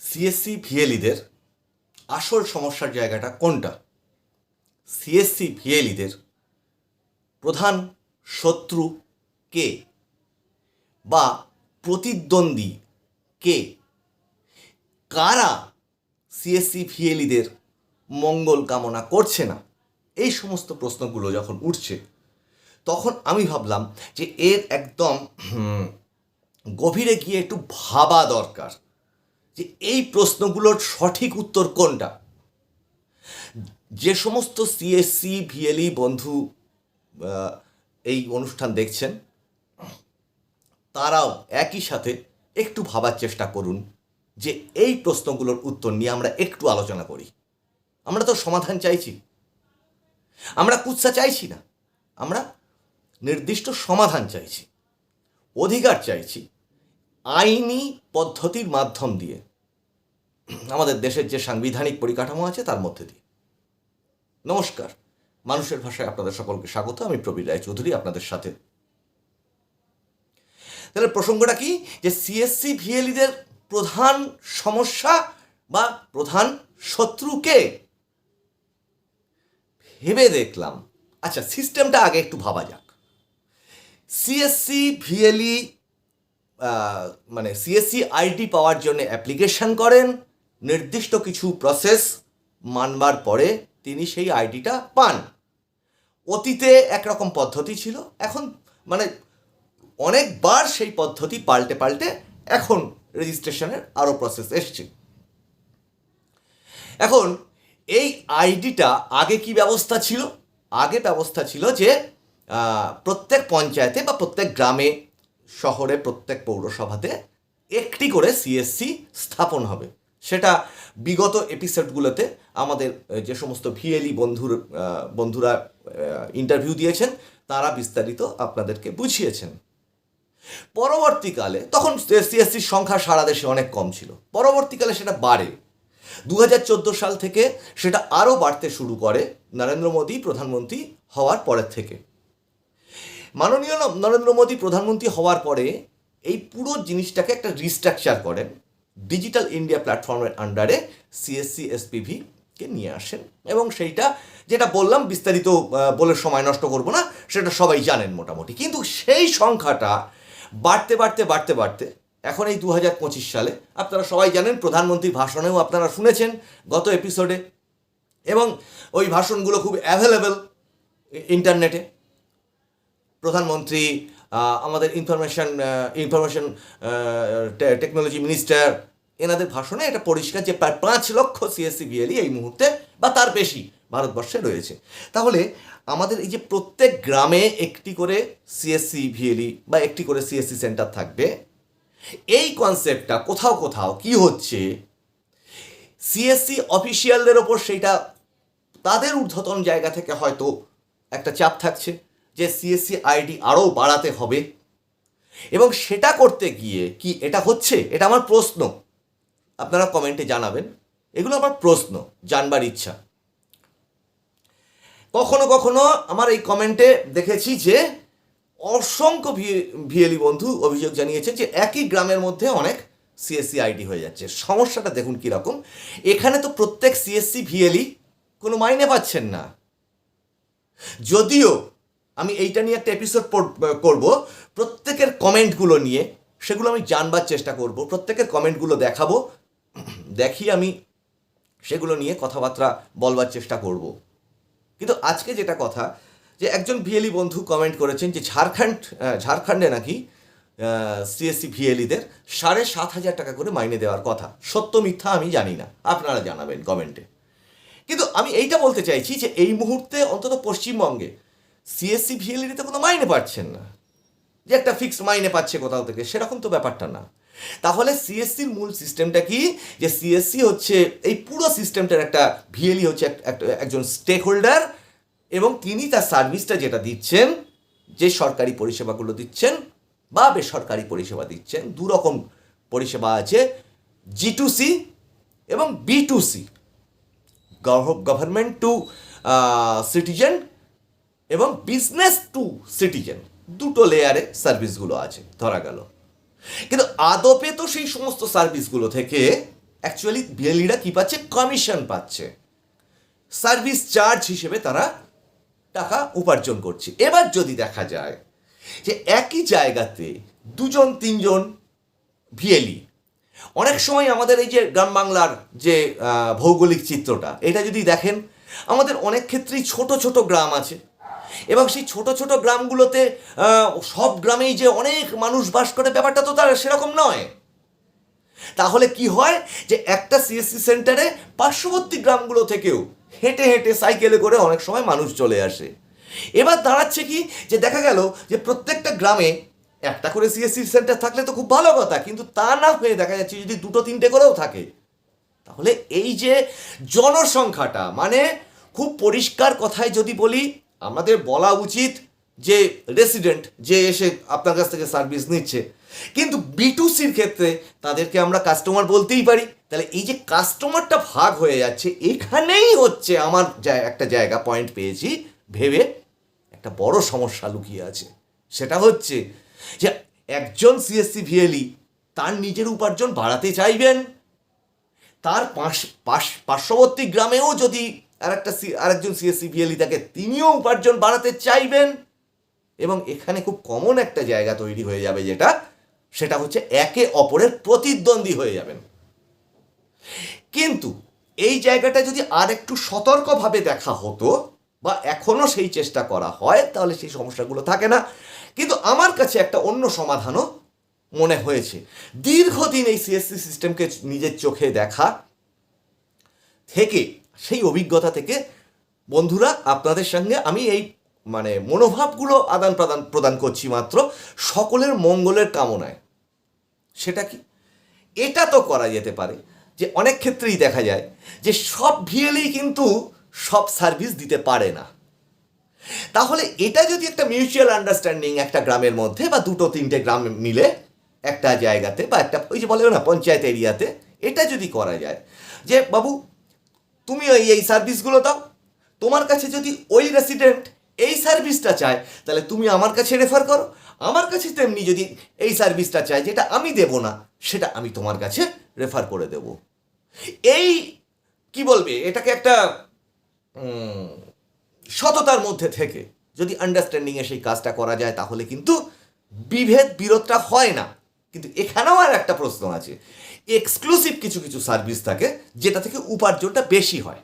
CSC ভিএলিদের আসল সমস্যার জায়গাটা কোনটা? সিএসসি ভিএলিদের প্রধান শত্রু কে? বা প্রতিদ্বন্দ্বী কে? কারা সিএসসি ভিএলিদের মঙ্গল কামনা করছে না? এই সমস্ত প্রশ্নগুলো যখন উঠছে, তখন আমি ভাবলাম যে এর একদম গভীরে গিয়ে একটু ভাবা দরকার। যে এই প্রশ্নগুলোর সঠিক উত্তর কোনটা? যে সমস্ত সিএসসি ভিএলই বন্ধু এই অনুষ্ঠান দেখছেন, তারাও একই সাথে একটু ভাবার চেষ্টা করুন যে এই প্রশ্নগুলোর উত্তর নিয়ে আমরা একটু আলোচনা করি। আমরা তো সমাধান চাইছি। আমরা কুৎসা চাইছি না। আমরা নির্দিষ্ট সমাধান চাইছি। অধিকার চাইছি। আইনি পদ্ধতির মাধ্যম দিয়ে। আমাদের দেশের যে সাংবিধানিক পরিকাঠামো আছে, তার মধ্যে দিয়ে। নমস্কার। মানুষের ভাষায় আপনাদের সকলকে স্বাগত। আমি প্রবীর রায় চৌধুরী আপনাদের সাথে। তাহলে প্রসঙ্গটা কি? যে সিএসসি ভিএলিদের প্রধান সমস্যা বা প্রধান শত্রুকে ভেবে দেখলাম। আচ্ছা সিস্টেমটা আগে একটু ভাবা যাক। সিএসসি ভিএলই মানে সিএসসি আইডি পাওয়ার জন্য অ্যাপ্লিকেশন করেন নির্দিষ্ট কিছু প্রসেস মানবার পরে তিনি সেই আইডিটা পান। অতীতে একরকম পদ্ধতি ছিল, এখন মানে অনেকবার সেই পদ্ধতি পাল্টে পাল্টে এখন রেজিস্ট্রেশনের আরও প্রসেস এসছে। এখন এই আইডিটা আগে কি ব্যবস্থা ছিল? আগে ব্যবস্থা ছিল যে প্রত্যেক পঞ্চায়েতে বা প্রত্যেক গ্রামে, শহরে, প্রত্যেক পৌরসভাতে একটি করে সিএসসি স্থাপন হবে। সেটা বিগত এপিসোডগুলোতে আমাদের যে সমস্ত ভিএলই বন্ধুর বন্ধুরা ইন্টারভিউ দিয়েছেন, তারা বিস্তারিত আপনাদেরকে বুঝিয়েছেন। পরবর্তীকালে তখন সিএসসির সংখ্যা সারা দেশে অনেক কম ছিল। পরবর্তীকালে সেটা বাড়ে। দু হাজার চোদ্দ সাল থেকে সেটা আরও বাড়তে শুরু করে নরেন্দ্র মোদী প্রধানমন্ত্রী হওয়ার পরের থেকে। মাননীয় নরেন্দ্র মোদী প্রধানমন্ত্রী হওয়ার পরে এই পুরো জিনিসটাকে একটা রিস্ট্রাকচার করেন। ডিজিটাল ইন্ডিয়া প্ল্যাটফর্মের আন্ডারে সিএসসি এসপিভি কে নিয়ে আসেন। এবং সেইটা যেটা বললাম, বিস্তারিত বলে সময় নষ্ট করব না, সেটা সবাই জানেন মোটামুটি। কিন্তু সেই সংখ্যাটা বাড়তে বাড়তে বাড়তে বাড়তে এখন এই দু হাজার পঁচিশ সালে আপনারা সবাই জানেন প্রধানমন্ত্রী ভাষণেও আপনারা শুনেছেন গত এপিসোডে এবং ওই ভাষণগুলো খুব অ্যাভেলেবেল ইন্টারনেটে প্রধানমন্ত্রী আমাদের ইনফরমেশন ইনফরমেশন টেকনোলজি মিনিস্টার এনাদের ভাষণে এটা পরিষ্কার যে প্রায় পাঁচ লক্ষ সিএসসি বিএলই এই মুহূর্তে বা তার বেশি ভারতবর্ষে রয়েছে। তাহলে আমাদের এই যে প্রত্যেক গ্রামে একটি করে সিএসসি ভিএলই বা একটি করে সিএসসি সেন্টার থাকবে, এই কনসেপ্টটা কোথাও কোথাও কি হচ্ছে? সিএসসি অফিসিয়ালদের ওপর সেইটা তাদের ঊর্ধ্বতন জায়গা থেকে হয়তো একটা চাপ থাকছে। যে সিএসসি আইডি আরও বাড়াতে হবে। এবং সেটা করতে গিয়ে কি এটা হচ্ছে? এটা আমার প্রশ্ন। আপনারা কমেন্টে জানাবেন। এগুলো আমার প্রশ্ন, জানবার ইচ্ছা। কখনো কখনো আমার এই কমেন্টে দেখেছি যে অসংখ্য ভিএলি বন্ধু অভিযোগ জানিয়েছেন যে একই গ্রামের মধ্যে অনেক সিএসসি আইডি হয়ে যাচ্ছে। সমস্যাটা দেখুন কীরকম। এখানে তো প্রত্যেক সিএসসি ভিএলই কোনো মাইনে পাচ্ছেন না। যদিও আমি এইটা নিয়ে একটা এপিসোড করব। প্রত্যেকের কমেন্টগুলো নিয়ে, সেগুলো আমি জানবার চেষ্টা করব। প্রত্যেকের কমেন্টগুলো দেখাবো। দেখি আমি সেগুলো নিয়ে কথাবার্তা বলবার চেষ্টা করব। কিন্তু আজকে যেটা কথা, যে একজন ভিএলি বন্ধু কমেন্ট করেছেন যে ঝাড়খণ্ড ঝাড়খণ্ডে নাকি সিএসসি ভিএলিদের সাড়ে সাত হাজার টাকা করে মাইনে দেওয়ার কথা। সত্য মিথ্যা আমি জানি না। আপনারা জানাবেন কমেন্টে কিন্তু আমি এইটা বলতে চাইছি যে এই মুহূর্তে অন্তত পশ্চিমবঙ্গে সিএসসি ভিএলইতে কোনো মাইনে পাচ্ছেন না। যে একটা ফিক্সড মাইনে পাচ্ছে কোথাও থেকে, সেরকম তো ব্যাপারটা না। তাহলে সিএসসির মূল সিস্টেমটা কি? যে সিএসসি হচ্ছে, এই পুরো সিস্টেমটার একটা ভিএলই হচ্ছে একজন স্টেক হোল্ডার এবং তিনি তার সার্ভিসটা যেটা দিচ্ছেন, যে সরকারি পরিষেবাগুলো দিচ্ছেন বা বেসরকারি পরিষেবা দিচ্ছেন, দু রকম পরিষেবা আছে জি টু সি এবং B to C government to citizen এবং বিজনেস টু সিটিজেন দুটো লেয়ারে সার্ভিসগুলো আছে, ধরা গেল। কিন্তু আদপে তো সেই সমস্ত সার্ভিসগুলো থেকে অ্যাকচুয়ালি বিএলইরা কী পাচ্ছে? কমিশন পাচ্ছে। সার্ভিস চার্জ হিসেবে তারা টাকা উপার্জন করছে। এবার যদি দেখা যায় যে একই জায়গাতে দুজন, তিনজন ভিএলই অনেক সময় আমাদের এই যে গ্রাম বাংলার যে ভৌগোলিক চিত্রটা, এটা যদি দেখেন, আমাদের অনেক ক্ষেত্রেই ছোট ছোট গ্রাম আছে। এবং সেই ছোট ছোট গ্রামগুলোতে সব গ্রামেই যে অনেক মানুষ বাস করে, ব্যাপারটা তো তার সেরকম নয়। তাহলে কি হয় যে একটা সিএসসি সেন্টারে পার্শ্ববর্তী গ্রামগুলো থেকেও হেঁটে হেঁটে সাইকেলে করে অনেক সময় মানুষ চলে আসে। এবার দাঁড়াচ্ছে কি যে দেখা গেল যে প্রত্যেকটা গ্রামে একটা করে সিএসসি সেন্টার থাকলে তো খুব ভালো কথা, কিন্তু তা না হয়ে দেখা যাচ্ছে যদি দুটো তিনটে করেও থাকে। তাহলে এই যে জনসংখ্যাটা মানে খুব পরিষ্কার কথায় যদি বলি আমাদের বলা উচিত যে রেসিডেন্ট যে এসে আপনার কাছ থেকে সার্ভিস নিচ্ছে। কিন্তু বিটুসির ক্ষেত্রে তাদেরকে আমরা কাস্টমার বলতেই পারি। তাহলে এই যে কাস্টমারটা ভাগ হয়ে যাচ্ছে, এখানেই হচ্ছে আমার একটা জায়গা পয়েন্ট পেয়েছি। ভেবে একটা বড় সমস্যা লুকিয়ে আছে। সেটা হচ্ছে যে একজন সিএসসি ভিএলই তার নিজের উপার্জন বাড়াতে চাইবেন। তার পাশ পাশ পার্শ্ববর্তী গ্রামেও যদি আর একটা আরেকজন সিএসসি ভিএলই তাকে তিনিও উপার্জন বাড়াতে চাইবেন। এবং এখানে খুব কমন একটা জায়গা তৈরি হয়ে যাবে যেটা, সেটা হচ্ছে একে অপরের প্রতিদ্বন্দ্বী হয়ে যাবেন। কিন্তু এই জায়গাটা যদি আর একটু সতর্কভাবে দেখা হতো বা এখনও সেই চেষ্টা করা হয়, তাহলে সেই সমস্যাগুলো থাকে না। কিন্তু আমার কাছে একটা অন্য সমাধানও মনে হয়েছে। দীর্ঘদিন এই সিএসসি সিস্টেমকে নিজের চোখে দেখা থেকে সেই অভিজ্ঞতা থেকে বন্ধুরা, আপনাদের সঙ্গে আমি এই মানে মনোভাবগুলো আদান প্রদান প্রদান করছি মাত্র সকলের মঙ্গলের কামনায়। সেটা কি? এটা তো করা যেতে পারে যে অনেক ক্ষেত্রেই দেখা যায় যে সব ভিএলই কিন্তু সব সার্ভিস দিতে পারে না। তাহলে এটা যদি একটা মিউচুয়াল আন্ডারস্ট্যান্ডিং একটা গ্রামের মধ্যে বা দুটো তিনটে গ্রাম মিলে একটা জায়গাতে বা একটা, ওই যে বলে না, পঞ্চায়েত এরিয়াতে, এটা যদি করা যায় যে, বাবু তুমি ওই এই সার্ভিসগুলো দাও। তোমার কাছে যদি ওই রেসিডেন্ট এই সার্ভিসটা চায়, তাহলে তুমি আমার কাছে রেফার করো। আমার কাছে তেমনি যদি এই সার্ভিসটা চায়, যেটা আমি দেব না, সেটা আমি তোমার কাছে রেফার করে দেব। এই, কি বলবে, এটাকে একটা সততার মধ্যে থেকে যদি আন্ডারস্ট্যান্ডিংয়ে সেই কাজটা করা যায়, তাহলে কিন্তু বিভেদ বিরোধটা হয় না। কিন্তু এখানেও আর একটা প্রশ্ন আছে। এক্সক্লুসিভ কিছু কিছু সার্ভিস থাকে, যেটা থেকে উপার্জনটা বেশি হয়।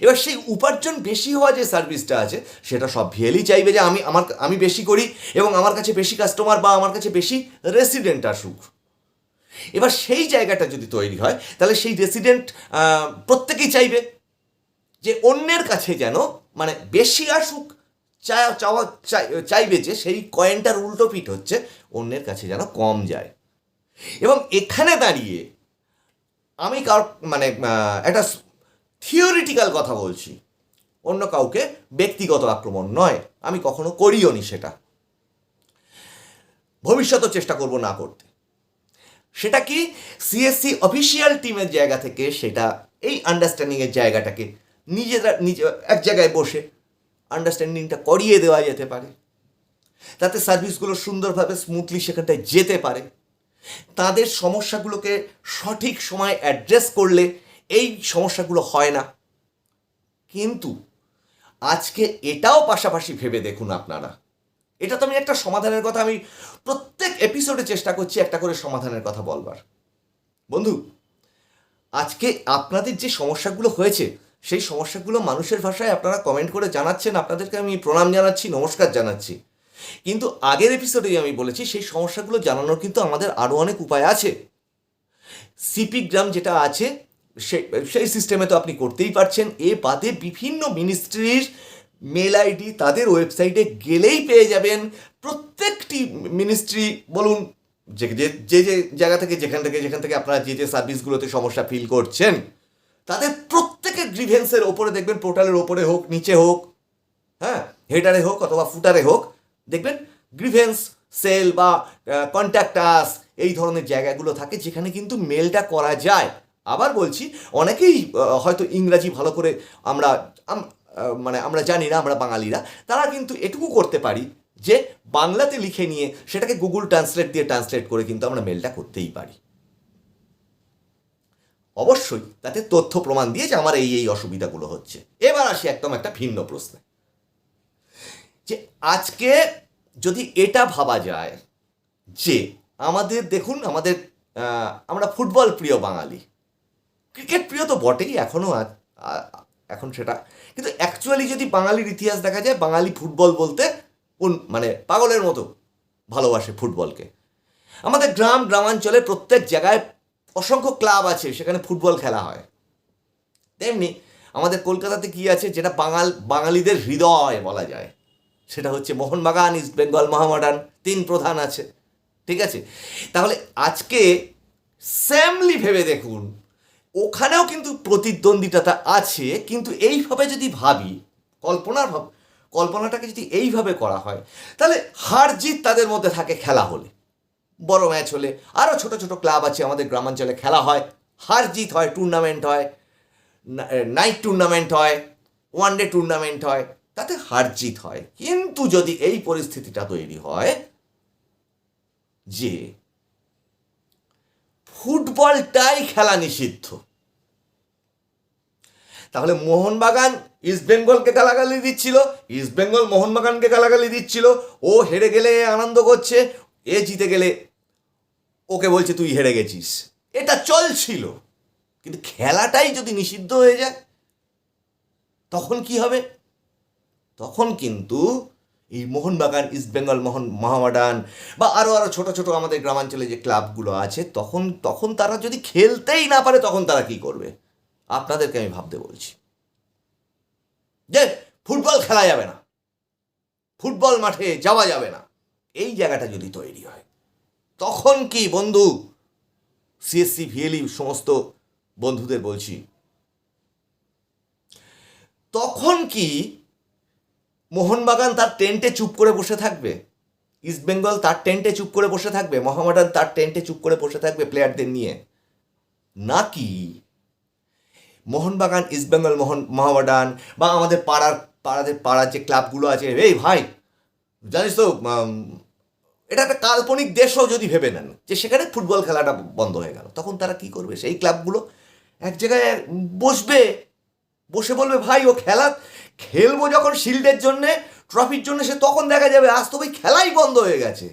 এবার সেই উপার্জন বেশি হওয়া যে সার্ভিসটা আছে, সেটা সব ভিএলই চাইবে যে আমি, আমার, আমি বেশি করি এবং আমার কাছে বেশি কাস্টমার বা আমার কাছে বেশি রেসিডেন্ট আসুক। এবার সেই জায়গাটা যদি তৈরি হয়, তাহলে সেই রেসিডেন্ট প্রত্যেকেই চাইবে যে অন্যের কাছে যেন মানে বেশি আসুক চাওয়া চাই- চাইবে যে সেই কয়েনটার উল্টো পিঠ হচ্ছে, অন্যের কাছে যেন কম যায়। এবং এখানে দাঁড়িয়ে আমি কার মানে একটা থিওরিটিক্যাল কথা বলছি। অন্য কাউকে ব্যক্তিগত আক্রমণ নয়। আমি কখনো করিও নি সেটা। ভবিষ্যতেও চেষ্টা করব না করতে। সেটা কি? সিএসসি অফিসিয়াল টিমের জায়গা থেকে সেটা, এই আন্ডারস্ট্যান্ডিংয়ের জায়গাটাকে নিজেরা, নিজে, এক জায়গায় বসে আন্ডারস্ট্যান্ডিংটা করিয়ে দেওয়া যেতে পারে। তাতে সার্ভিসগুলো সুন্দরভাবে স্মুথলি সেখানটায় যেতে পারে। তাদের সমস্যাগুলোকে সঠিক সময় অ্যাড্রেস করলে এই সমস্যাগুলো হয় না। কিন্তু আজকে এটাও পাশাপাশি ভেবে দেখুন আপনারা। এটা তো আমি একটা সমাধানের কথা, আমি প্রত্যেক এপিসোডে চেষ্টা করছি একটা করে সমাধানের কথা বলবার। বন্ধু, আজকে আপনাদের যে সমস্যাগুলো হয়েছে, সেই সমস্যাগুলো মানুষের ভাষায় আপনারা কমেন্ট করে জানাচ্ছেন। আপনাদেরকে আমি প্রণাম জানাচ্ছি, নমস্কার জানাচ্ছি। কিন্তু আগের এপিসোডেই আমি বলেছি, সেই সমস্যাগুলো জানানোর কিন্তু আমাদের আরও অনেক উপায় আছে। সিপি গ্রাম যেটা আছে সেই সিস্টেমে তো আপনি করতেই পারছেন। এ বাদে বিভিন্ন মিনিস্ট্রির মেল আইডি তাদের ওয়েবসাইটে গেলেই পেয়ে যাবেন। প্রত্যেকটি মিনিস্ট্রি বলুন, যে যে যে যে জায়গা থেকে, যেখান থেকে যেখান থেকে আপনারা যে যে সার্ভিসগুলোতে সমস্যা ফিল করছেন, তাদের প্রত্যেকের গ্রিভেন্সের ওপরে দেখবেন পোর্টালের ওপরে হোক, নিচে হোক হ্যাঁ হেডারে হোক অথবা ফুটারে হোক দেখবেন গ্রিভেন্স সেল বা কন্ট্যাক্ট আস এই ধরনের জায়গাগুলো থাকে যেখানে কিন্তু মেলটা করা যায়। আবার বলছি, অনেকেই হয়তো ইংরাজি ভালো করে আমরা মানে আমরা জানি না, আমরা বাঙালিরা, তারা কিন্তু এটুকু করতে পারি যে বাংলাতে লিখে নিয়ে সেটাকে গুগল ট্রান্সলেট দিয়ে ট্রান্সলেট করে কিন্তু আমরা মেলটা করতেই পারি। অবশ্যই, তাতে তথ্য প্রমাণ দিয়ে যে আমার এই এই অসুবিধাগুলো হচ্ছে। এবার আসি একদম একটা ভিন্ন প্রশ্নে। আজকে যদি এটা ভাবা যায় যে আমাদের, দেখুন আমাদের আমরা ফুটবল প্রিয় বাঙালি। ক্রিকেট প্রিয় তো বটেই, এখনও এখন সেটা। কিন্তু অ্যাকচুয়ালি যদি বাঙালির ইতিহাস দেখা যায়, বাঙালি ফুটবল বলতে কোন মানে পাগলের মতো ভালোবাসে ফুটবলকে। আমাদের গ্রাম, গ্রামাঞ্চলে প্রত্যেক জায়গায় অসংখ্য ক্লাব আছে, সেখানে ফুটবল খেলা হয়। তেমনি আমাদের কলকাতাতে কি আছে, যেটা বাঙাল, বাঙালিদের হৃদয় বলা যায়। সেটা হচ্ছে মোহনবাগান ইস্ট বেঙ্গল মহামডান, তিন প্রধান আছে। ঠিক আছে? তাহলে আজকে স্যামলি ভেবে দেখুন, ওখানেও কিন্তু প্রতিদ্বন্দ্বিতাটা আছে, কিন্তু এইভাবে যদি ভাবি, কল্পনার ভাব, কল্পনাটাকে যদি এইভাবে করা হয়, তাহলে হার জিত তাদের মধ্যে থাকে খেলা হলে। বড় ম্যাচ হলে। আরও ছোট ছোট ক্লাব আছে আমাদের গ্রামাঞ্চলে খেলা হয়। হার জিত হয় টুর্নামেন্ট হয় নাইট টুর্নামেন্ট হয় ওয়ান ডে টুর্নামেন্ট হয়। তাতে হার জিত হয়। কিন্তু যদি এই পরিস্থিতিটা তৈরি হয় যে ফুটবলটাই খেলা নিষিদ্ধ, তাহলে মোহনবাগান ইস্ট বেঙ্গলকে গালাগালি দিচ্ছিল, ইস্ট বেঙ্গল মোহনবাগানকে গালাগালি দিচ্ছিল, ও হেরে গেলে আনন্দ করছে, এ জিতে গেলে ওকে বলছে তুই হেরে গেছিস। এটা চলছিল, কিন্তু খেলাটাই যদি নিষিদ্ধ হয়ে যায়, তখন কি হবে? তখন কিন্তু এই মোহনবাগান, ইস্ট বেঙ্গল মোহন, মহামাডান বা আরও আরও ছোট ছোট আমাদের গ্রামাঞ্চলে যে ক্লাবগুলো আছে, তখন তখন তারা যদি খেলতেই না পারে, তখন তারা কি করবে? আপনাদেরকে আমি ভাবতে বলছি। যে ফুটবল খেলা যাবে না। ফুটবল মাঠে যাওয়া যাবে না। এই জায়গাটা যদি তৈরি হয়, তখন কি বন্ধু সিএসসি ভিএলই সমস্ত বন্ধুদের বলছি, তখন কি মোহনবাগান তার টেন্টে চুপ করে বসে থাকবে। ইস্ট বেঙ্গল তার টেন্টে চুপ করে বসে থাকবে। মোহামেডান তার টেন্টে চুপ করে বসে থাকবে প্লেয়ারদের নিয়ে। নাকি মোহনবাগান ইস্ট বেঙ্গল মোহন, মোহামেডান বা আমাদের পাড়ার, পাড়াদের, পাড়ার যে ক্লাবগুলো আছে, এই ভাই, জানিস তো এটা একটা কাল্পনিক দেশও যদি ভেবে নেন, যে সেখানে ফুটবল খেলাটা বন্ধ হয়ে গেল, তখন তারা কি করবে? সেই ক্লাবগুলো এক জায়গায় বসবে, বসে বলবে, ভাই, ও খেলা খেলব যখন শিল্ডের জন্যে ট্রফির জন্য, সে তখন দেখা যাবে আজ তো ভাই খেলাই বন্ধ হয়ে গেছে।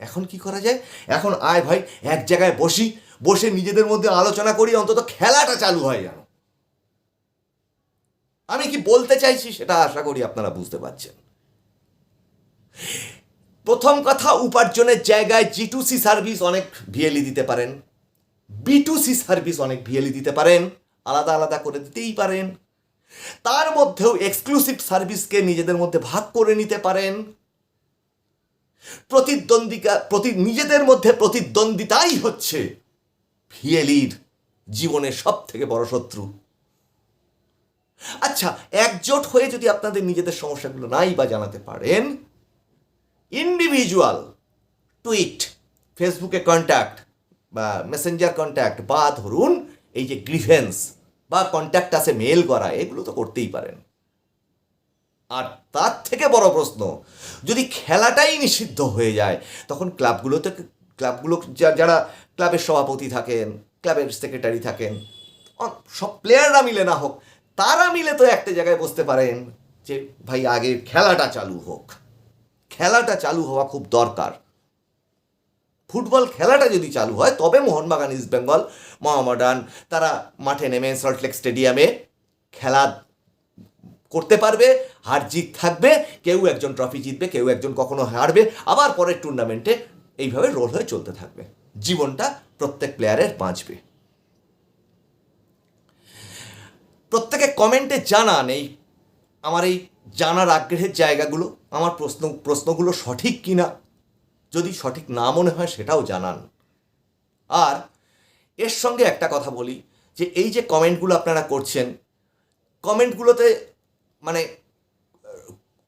এখন কি করা যায়? এখন আয় ভাই, এক জায়গায় বসি, বসে নিজেদের মধ্যে আলোচনা করি, অন্তত খেলাটা চালু হয় যেন। আমি কি বলতে চাইছি সেটা আশা করি আপনারা বুঝতে পারছেন। প্রথম কথা, উপার্জনের জায়গায় জি টু সি সার্ভিস অনেক ভিএলই দিতে পারেন। বি টু সি সার্ভিস অনেক ভিএলই দিতে পারেন। আলাদা আলাদা করে দিতেই পারেন। তার মধ্যেও এক্সক্লুসিভ সার্ভিসকে নিজেদের মধ্যে ভাগ করে নিতে পারেন। প্রতিদ্বন্দ্বিকা, প্রতি, নিজেদের মধ্যে প্রতিদ্বন্দ্বিতাই হচ্ছে ভিএলির জীবনের সব থেকে বড় শত্রু। আচ্ছা একজোট হয়ে যদি আপনাদের নিজেদের সমস্যাগুলো নাই বা জানাতে পারেন ইন্ডিভিজুয়াল টুইট ফেসবুকে কন্ট্যাক্ট বা মেসেঞ্জার কন্ট্যাক্ট বা ধরুন এই যে গ্রিভেন্স বা কন্ট্যাক্ট আছে মেল করা, এগুলো তো করতেই পারেন। আর তার থেকে বড় প্রশ্ন, যদি খেলাটাই নিষিদ্ধ হয়ে যায়, তখন ক্লাবগুলোতে, ক্লাবগুলো যারা ক্লাবের সভাপতি থাকেন, ক্লাবের সেক্রেটারি থাকেন সব প্লেয়াররা মিলে না হোক, তারা মিলে তো একটা জায়গায় বসতে পারেন যে, ভাই, আগে খেলাটা চালু হোক। খেলাটা চালু হওয়া খুব দরকার। ফুটবল খেলাটা যদি চালু হয়, তবে মোহনবাগান, ইস্ট বেঙ্গল মোহামডান তারা মাঠে নেমে সল্টলেক স্টেডিয়ামে খেলা করতে পারবে, হার জিত থাকবে, কেউ একজন ট্রফি জিতবে, কেউ একজন কখনো হারবে, আবার পরের টুর্নামেন্টে এইভাবে রোল হয়ে চলতে থাকবে। জীবনটা প্রত্যেক প্লেয়ারের বাঁচবে। প্রত্যেকে কমেন্টে জানান এই, আমার এই জানার আগ্রহের জায়গাগুলো, আমার প্রশ্ন, প্রশ্নগুলো সঠিক কিনা? যদি সঠিক না মনে হয় সেটাও জানান। আর এর সঙ্গে একটা কথা বলি, যে এই যে কমেন্টগুলো আপনারা করছেন, কমেন্টগুলোতে মানে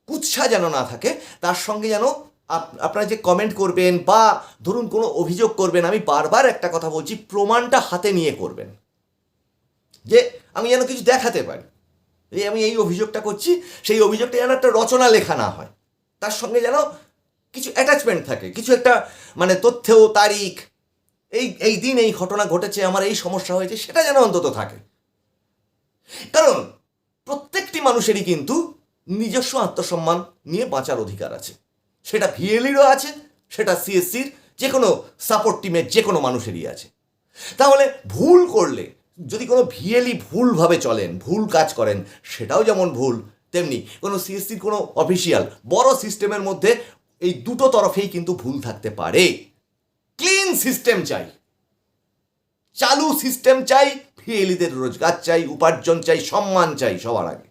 কুৎসা যেন না থাকে, তার সঙ্গে যেন আপ- আপনারা যে কমেন্ট করবেন বা ধরুন কোনো অভিযোগ করবেন, আমি বারবার একটা কথা বলছি, প্রমাণটা হাতে নিয়ে করবেন। যে আমি যেন কিছু দেখাতে পারি। এই আমি এই অভিযোগটা করছি, সেই অভিযোগটা যেন একটা রচনা লেখা না হয়। তার সঙ্গে যেন কিছু অ্যাটাচমেন্ট থাকে, কিছু একটা মানে তথ্য, তারিখ এই এই দিন এই ঘটনা ঘটেছে, আমার এই সমস্যা হয়েছে, সেটা যেন অন্তত থাকে। কারণ প্রত্যেকটি মানুষেরই কিন্তু নিজস্ব আত্মসম্মান নিয়ে বাঁচার অধিকার আছে। সেটা ভিএলিরও আছে, সেটা সিএসসির, যে কোনো সাপোর্ট টিমের যে কোনো মানুষেরই আছে। তাহলে ভুল করলে, যদি কোনো ভিএলই ভুলভাবে চলেন, ভুল কাজ করেন, সেটাও যেমন ভুল, তেমনি কোনো সিএসসির কোনো অফিসিয়াল, বড় সিস্টেমের মধ্যে এই দুটো তরফেই কিন্তু ভুল থাকতে পারে। ক্লিন সিস্টেম চাই। চালু সিস্টেম চাই ভিএলিদের রোজগার চাই, উপার্জন চাই, সম্মান চাই সবার আগে।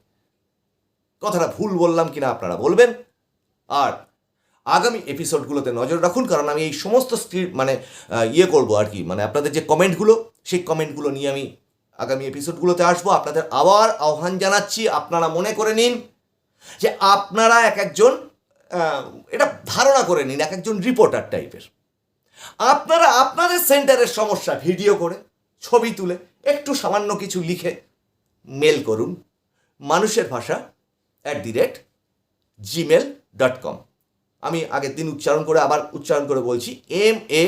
কথাটা ভুল বললাম কিনা আপনারা বলবেন। আর আগামী এপিসোডগুলোতে নজর রাখুন, কারণ আমি এই সমস্ত স্ক্রিপ্ট মানে ইয়ে করব আর কি। মানে আপনাদের যে কমেন্টগুলো, সেই কমেন্টগুলো নিয়ে আমি আগামী এপিসোডগুলোতে আসব। আপনাদের আবার আহ্বান জানাচ্ছি, আপনারা মনে করে নিন যে আপনারা এক একজন এটা ধারণা করে নিন, এক একজন রিপোর্টার টাইপের আপনারা আপনাদের সেন্টারের সমস্যা ভিডিও করে, ছবি তুলে, একটু সামান্য কিছু লিখে মেল করুন মানুষের ভাষা at the rate Gmail dot com আমি আগের দিন উচ্চারণ করে আবার উচ্চারণ করে বলছি M A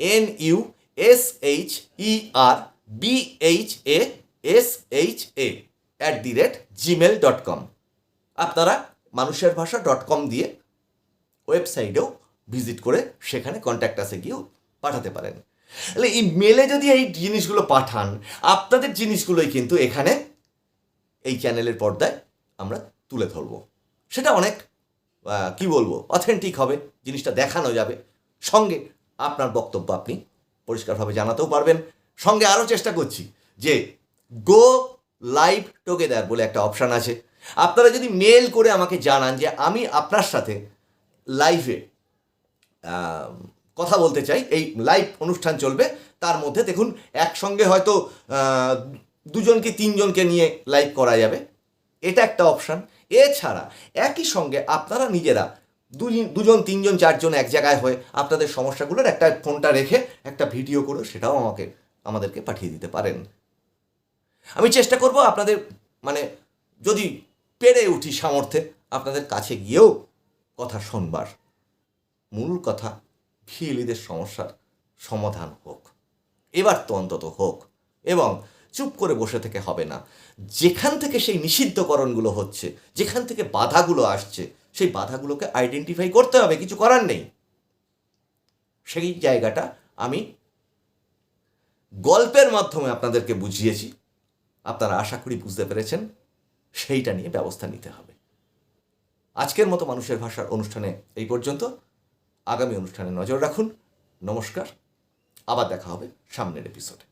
N U S H E R B H A S H A at the rate Gmail dot com আপনারা মানুষের ভাষা ডট কম দিয়ে ওয়েবসাইটেও ভিজিট করে সেখানে কন্ট্যাক্ট আসে গিয়েও পাঠাতে পারেন। তাহলে এই মেলে যদি এই জিনিসগুলো পাঠান, আপনাদের জিনিসগুলোই কিন্তু এখানে এই চ্যানেলের পর্দায় আমরা তুলে ধরবো। সেটা অনেক কি বলব অথেন্টিক হবে, জিনিসটা দেখানো যাবে। সঙ্গে আপনার বক্তব্য আপনি পরিষ্কারভাবে জানাতেও পারবেন। সঙ্গে আরও চেষ্টা করছি যে গো লাইভ টুগেদার বলে একটা অপশান আছে। আপনারা যদি মেল করে আমাকে জানান যে আমি আপনার সাথে লাইভে কথা বলতে চাই। এই লাইভ অনুষ্ঠান চলবে। তার মধ্যে দেখুন একসঙ্গে হয়তো আহ, দুজন কি তিনজনকে নিয়ে লাইভ করা যাবে। এটা একটা অপশান এছাড়া একই সঙ্গে আপনারা নিজেরা দুজন তিনজন চারজন এক জায়গায় হয়ে আপনাদের সমস্যাগুলোর একটা ফোনটা রেখে একটা ভিডিও করে সেটাও আমাকে আমাদেরকে পাঠিয়ে দিতে পারেন। আমি চেষ্টা করব আপনাদের মানে যদি পেরে উঠি সামর্থ্যে আপনাদের কাছে গিয়েও কথা শোনবার। মূল কথা ভিএলিদের সমস্যার সমাধান হোক। এবার তো অন্তত হোক এবং চুপ করে বসে থেকে হবে না। যেখান থেকে সেই নিষিদ্ধকরণগুলো হচ্ছে, যেখান থেকে বাধাগুলো আসছে, সেই বাধাগুলোকে আইডেন্টিফাই করতে হবে, কিছু করার নেই। সেই জায়গাটা আমি গল্পের মাধ্যমে আপনাদেরকে বুঝিয়েছি। আপনারা আশা করি বুঝতে পেরেছেন। সেইটা নিয়ে ব্যবস্থা নিতে হবে। আজকের মতো মানুষের ভাষার অনুষ্ঠানে এই পর্যন্ত। আগামী অনুষ্ঠানে নজর রাখুন। নমস্কার। আবার দেখা হবে সামনের এপিসোডে